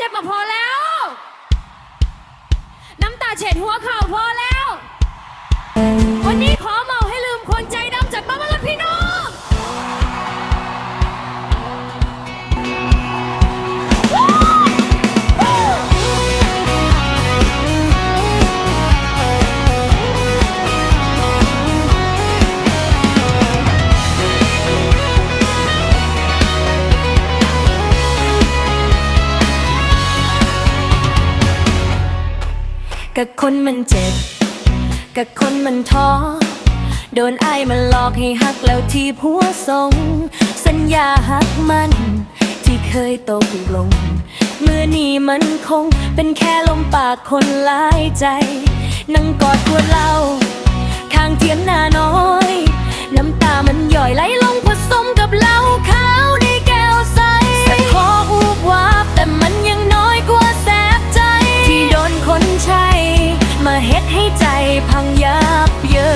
เจ็บมาพอแล้ว น้ำตาเฉดหัวเข่าพอแล้ว วันนี้ขอ กับคนมันเจ็บ กับคนมันท้อ โดนไอ้ายมันหลอกให้หักแล้วที่ผัวทรง สัญญาหักมัน ที่เคยตกลง เมื่อนี้มันคงเป็นแค่ลมปากคนหลายใจ นั่งกอดขวดเหล้าข้างเทียงนาน้อย น้ำตามันย่อยไหลลงผสมกับางยับเยิ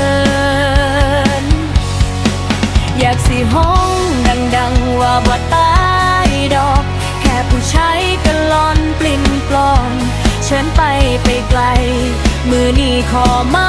น อยากสิห้องดังๆว่าบ่ตายดอก แค่ผู้ชายก็ลอนปลิ้นปลอนเชิญไปไปไกล มือนี้ขอเมา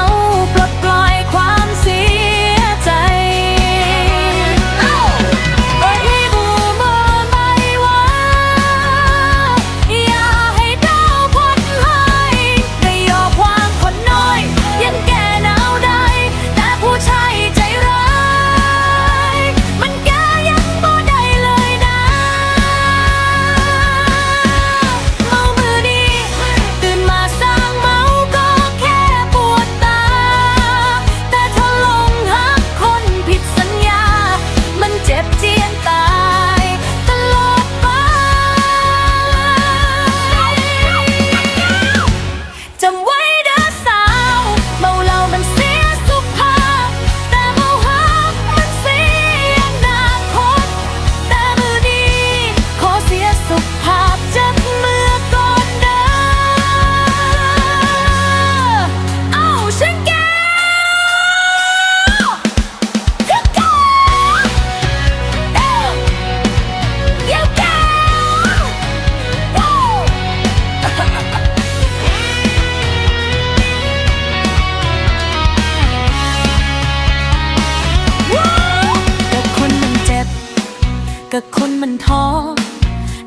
กับคนมันท้อ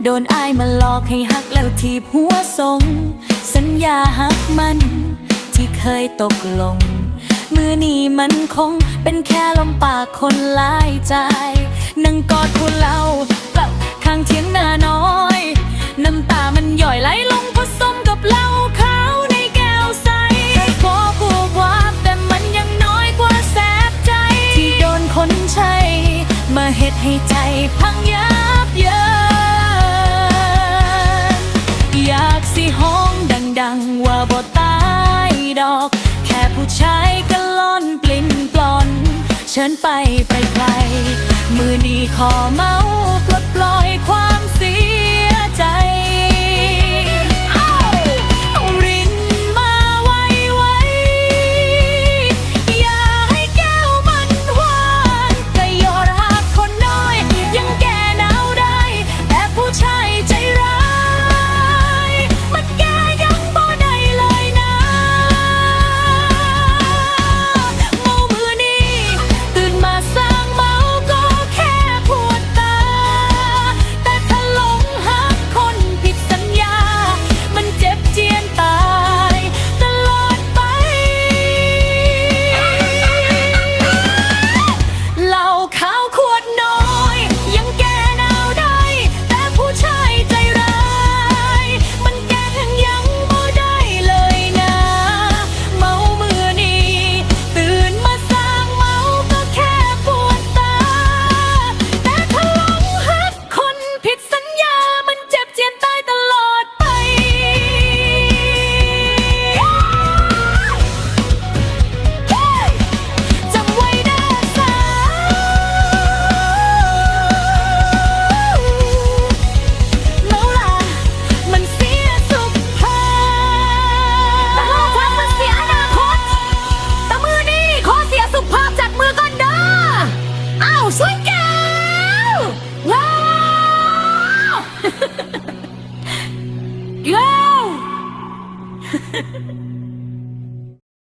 โดนอายมาหลอกให้หักแล้วทีบหัวทรงสัญญาหักมัน ที่เคยตกลง มือนี้มันคงเป็นแค่ลมปากคนลายใจ นั่งกอดผู้เล่าเล่าข้างเทียงนาน้อย ดให้ใจพังยับเยินอยากสิห้องดัง ๆ ว่าบ่ตายดอก แค่ผู้ชายก็ล่อนปลิ้นปลอน เชิญไปไปไกลมือนี้ขอเมาปลดปล่อยความ